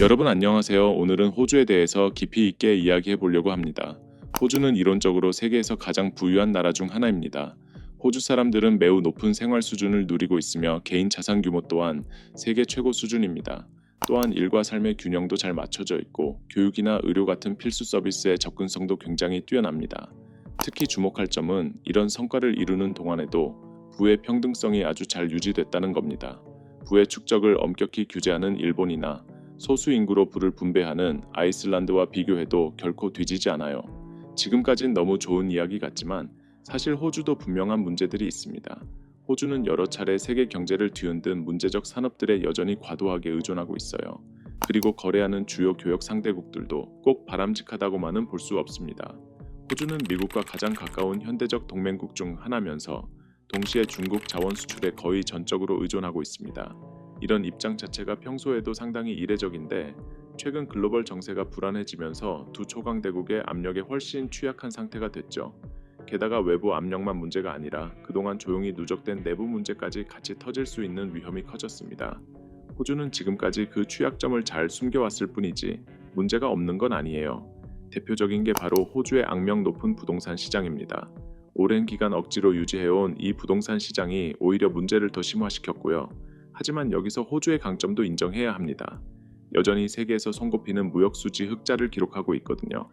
여러분 안녕하세요. 오늘은 호주에 대해서 깊이 있게 이야기해 보려고 합니다. 호주는 이론적으로 세계에서 가장 부유한 나라 중 하나입니다. 호주 사람들은 매우 높은 생활 수준을 누리고 있으며 개인 자산 규모 또한 세계 최고 수준입니다. 또한 일과 삶의 균형도 잘 맞춰져 있고 교육이나 의료 같은 필수 서비스의 접근성도 굉장히 뛰어납니다. 특히 주목할 점은 이런 성과를 이루는 동안에도 부의 평등성이 아주 잘 유지됐다는 겁니다. 부의 축적을 엄격히 규제하는 일본이나 소수 인구로 부를 분배하는 아이슬란드와 비교해도 결코 뒤지지 않아요. 지금까진 너무 좋은 이야기 같지만 사실 호주도 분명한 문제들이 있습니다. 호주는 여러 차례 세계 경제를 뒤흔든 문제적 산업들에 여전히 과도하게 의존하고 있어요. 그리고 거래하는 주요 교역 상대국들도 꼭 바람직하다고만은 볼 수 없습니다. 호주는 미국과 가장 가까운 현대적 동맹국 중 하나면서 동시에 중국 자원 수출에 거의 전적으로 의존하고 있습니다. 이런 입장 자체가 평소에도 상당히 이례적인데 최근 글로벌 정세가 불안해지면서 두 초강대국의 압력에 훨씬 취약한 상태가 됐죠. 게다가 외부 압력만 문제가 아니라 그동안 조용히 누적된 내부 문제까지 같이 터질 수 있는 위험이 커졌습니다. 호주는 지금까지 그 취약점을 잘 숨겨왔을 뿐이지 문제가 없는 건 아니에요. 대표적인 게 바로 호주의 악명 높은 부동산 시장입니다. 오랜 기간 억지로 유지해온 이 부동산 시장이 오히려 문제를 더 심화시켰고요. 하지만 여기서 호주의 강점도 인정해야 합니다. 여전히 세계에서 손꼽히는 무역 수지 흑자를 기록하고 있거든요.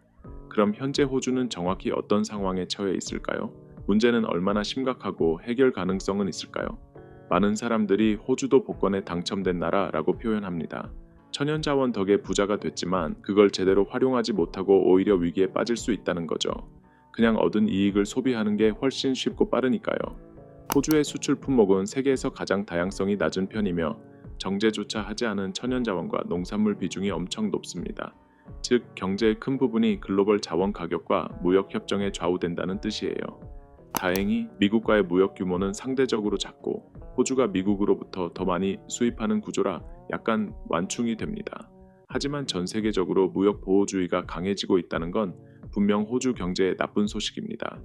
그럼 현재 호주는 정확히 어떤 상황에 처해 있을까요? 문제는 얼마나 심각하고 해결 가능성은 있을까요? 많은 사람들이 호주도 복권에 당첨된 나라라고 표현합니다. 천연자원 덕에 부자가 됐지만 그걸 제대로 활용하지 못하고 오히려 위기에 빠질 수 있다는 거죠. 그냥 얻은 이익을 소비하는 게 훨씬 쉽고 빠르니까요. 호주의 수출 품목은 세계에서 가장 다양성이 낮은 편이며 정제조차 하지 않은 천연자원과 농산물 비중이 엄청 높습니다. 즉 경제의 큰 부분이 글로벌 자원 가격과 무역 협정에 좌우된다는 뜻이에요. 다행히 미국과의 무역 규모는 상대적으로 작고 호주가 미국으로부터 더 많이 수입하는 구조라 약간 완충이 됩니다. 하지만 전 세계적으로 무역 보호주의가 강해지고 있다는 건 분명 호주 경제에 나쁜 소식입니다.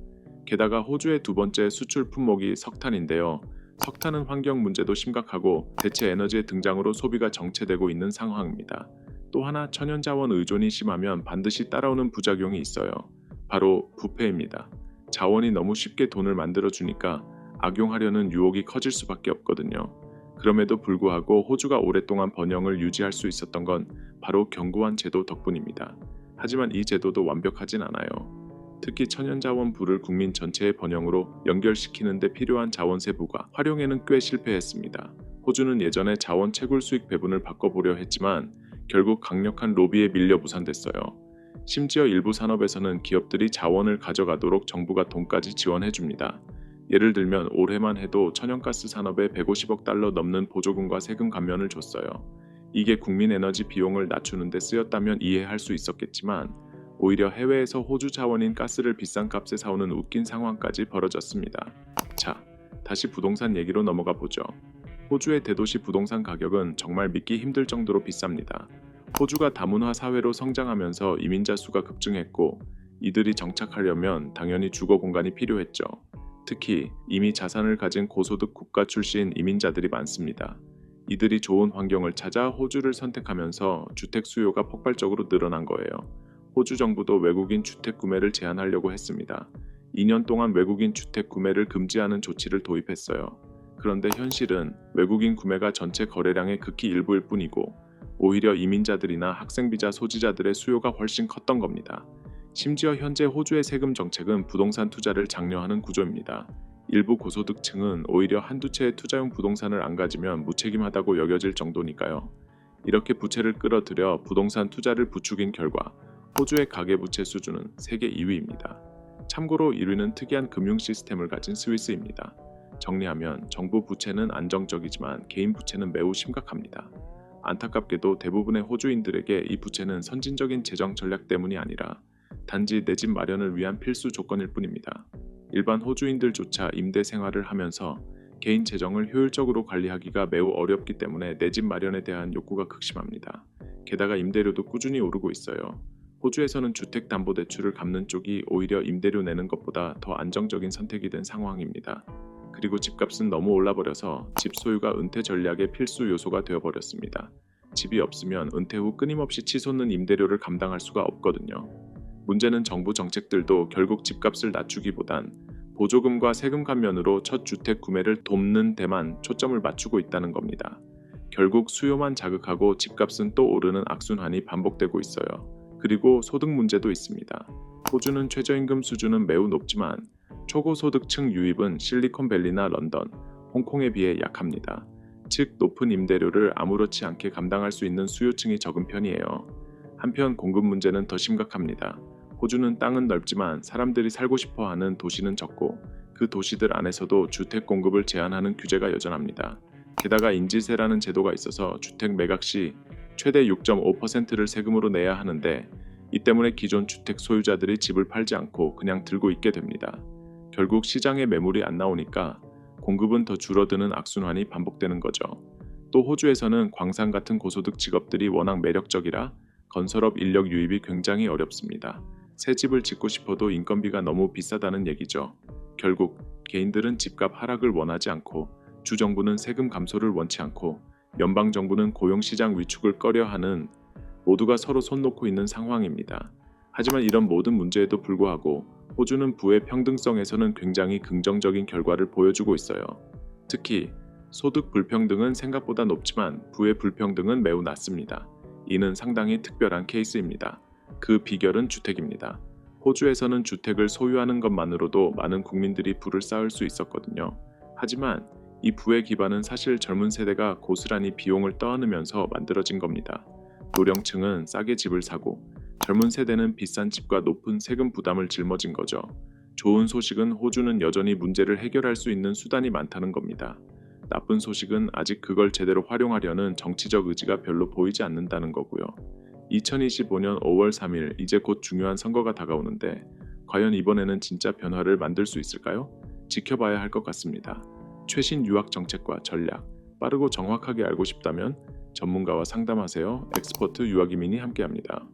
게다가 호주의 두 번째 수출 품목이 석탄인데요. 석탄은 환경 문제도 심각하고 대체 에너지의 등장으로 소비가 정체되고 있는 상황입니다. 또 하나 천연자원 의존이 심하면 반드시 따라오는 부작용이 있어요. 바로 부패입니다. 자원이 너무 쉽게 돈을 만들어 주니까 악용하려는 유혹이 커질 수밖에 없거든요. 그럼에도 불구하고 호주가 오랫동안 번영을 유지할 수 있었던 건 바로 견고한 제도 덕분입니다. 하지만 이 제도도 완벽하진 않아요. 특히 천연자원 부를 국민 전체의 번영으로 연결시키는 데 필요한 자원세 부과 활용에는 꽤 실패했습니다. 호주는 예전에 자원 채굴 수익 배분을 바꿔보려 했지만 결국 강력한 로비에 밀려 무산됐어요. 심지어 일부 산업에서는 기업들이 자원을 가져가도록 정부가 돈까지 지원해 줍니다. 예를 들면 올해만 해도 천연가스 산업에 150억 달러 넘는 보조금과 세금 감면을 줬어요. 이게 국민 에너지 비용을 낮추는 데 쓰였다면 이해할 수 있었겠지만 오히려 해외에서 호주 자원인 가스를 비싼 값에 사오는 웃긴 상황까지 벌어졌습니다. 자, 다시 부동산 얘기로 넘어가 보죠. 호주의 대도시 부동산 가격은 정말 믿기 힘들 정도로 비쌉니다. 호주가 다문화 사회로 성장하면서 이민자 수가 급증했고 이들이 정착하려면 당연히 주거 공간이 필요했죠. 특히 이미 자산을 가진 고소득 국가 출신 이민자들이 많습니다. 이들이 좋은 환경을 찾아 호주를 선택하면서 주택 수요가 폭발적으로 늘어난 거예요. 호주 정부도 외국인 주택 구매를 제한하려고 했습니다. 2년 동안 외국인 주택 구매를 금지하는 조치를 도입했어요. 그런데 현실은 외국인 구매가 전체 거래량의 극히 일부일 뿐이고 오히려 이민자들이나 학생비자 소지자들의 수요가 훨씬 컸던 겁니다. 심지어 현재 호주의 세금 정책은 부동산 투자를 장려하는 구조입니다. 일부 고소득층은 오히려 한두 채의 투자용 부동산을 안 가지면 무책임하다고 여겨질 정도니까요. 이렇게 부채를 끌어들여 부동산 투자를 부추긴 결과 호주의 가계부채 수준은 세계 2위입니다. 참고로 1위는 특이한 금융 시스템을 가진 스위스입니다. 정리하면 정부 부채는 안정적이지만 개인 부채는 매우 심각합니다. 안타깝게도 대부분의 호주인들에게 이 부채는 선진적인 재정 전략 때문이 아니라 단지 내 집 마련을 위한 필수 조건일 뿐입니다. 일반 호주인들조차 임대 생활을 하면서 개인 재정을 효율적으로 관리하기가 매우 어렵기 때문에 내 집 마련에 대한 욕구가 극심합니다. 게다가 임대료도 꾸준히 오르고 있어요. 호주에서는 주택담보대출을 갚는 쪽이 오히려 임대료 내는 것보다 더 안정적인 선택이 된 상황입니다. 그리고 집값은 너무 올라버려서 집 소유가 은퇴 전략의 필수 요소가 되어버렸습니다. 집이 없으면 은퇴 후 끊임없이 치솟는 임대료를 감당할 수가 없거든요. 문제는 정부 정책들도 결국 집값을 낮추기보단 보조금과 세금 감면으로 첫 주택 구매를 돕는 데만 초점을 맞추고 있다는 겁니다. 결국 수요만 자극하고 집값은 또 오르는 악순환이 반복되고 있어요. 그리고 소득 문제도 있습니다. 호주는 최저임금 수준은 매우 높지만 초고소득층 유입은 실리콘밸리나 런던, 홍콩에 비해 약합니다. 즉 높은 임대료를 아무렇지 않게 감당할 수 있는 수요층이 적은 편이에요. 한편 공급 문제는 더 심각합니다. 호주는 땅은 넓지만 사람들이 살고 싶어 하는 도시는 적고 그 도시들 안에서도 주택 공급을 제한하는 규제가 여전합니다. 게다가 인지세라는 제도가 있어서 주택 매각 시 최대 6.5%를 세금으로 내야 하는데 이 때문에 기존 주택 소유자들이 집을 팔지 않고 그냥 들고 있게 됩니다. 결국 시장에 매물이 안 나오니까 공급은 더 줄어드는 악순환이 반복되는 거죠. 또 호주에서는 광산 같은 고소득 직업들이 워낙 매력적이라 건설업 인력 유입이 굉장히 어렵습니다. 새 집을 짓고 싶어도 인건비가 너무 비싸다는 얘기죠. 결국 개인들은 집값 하락을 원하지 않고 주정부는 세금 감소를 원치 않고 연방 정부는 고용 시장 위축을 꺼려하는 모두가 서로 손 놓고 있는 상황입니다. 하지만 이런 모든 문제에도 불구하고 호주는 부의 평등성에서는 굉장히 긍정적인 결과를 보여주고 있어요. 특히 소득 불평등은 생각보다 높지만 부의 불평등은 매우 낮습니다. 이는 상당히 특별한 케이스입니다. 그 비결은 주택입니다. 호주에서는 주택을 소유하는 것만으로도 많은 국민들이 부를 쌓을 수 있었거든요. 하지만 이 부의 기반은 사실 젊은 세대가 고스란히 비용을 떠안으면서 만들어진 겁니다. 노령층은 싸게 집을 사고 젊은 세대는 비싼 집과 높은 세금 부담을 짊어진 거죠. 좋은 소식은 호주는 여전히 문제를 해결할 수 있는 수단이 많다는 겁니다. 나쁜 소식은 아직 그걸 제대로 활용하려는 정치적 의지가 별로 보이지 않는다는 거고요. 2025년 5월 3일 이제 곧 중요한 선거가 다가오는데 과연 이번에는 진짜 변화를 만들 수 있을까요? 지켜봐야 할 것 같습니다. 최신 유학 정책과 전략 빠르고 정확하게 알고 싶다면 전문가와 상담하세요. 엑스퍼트 유학 이민이 함께합니다.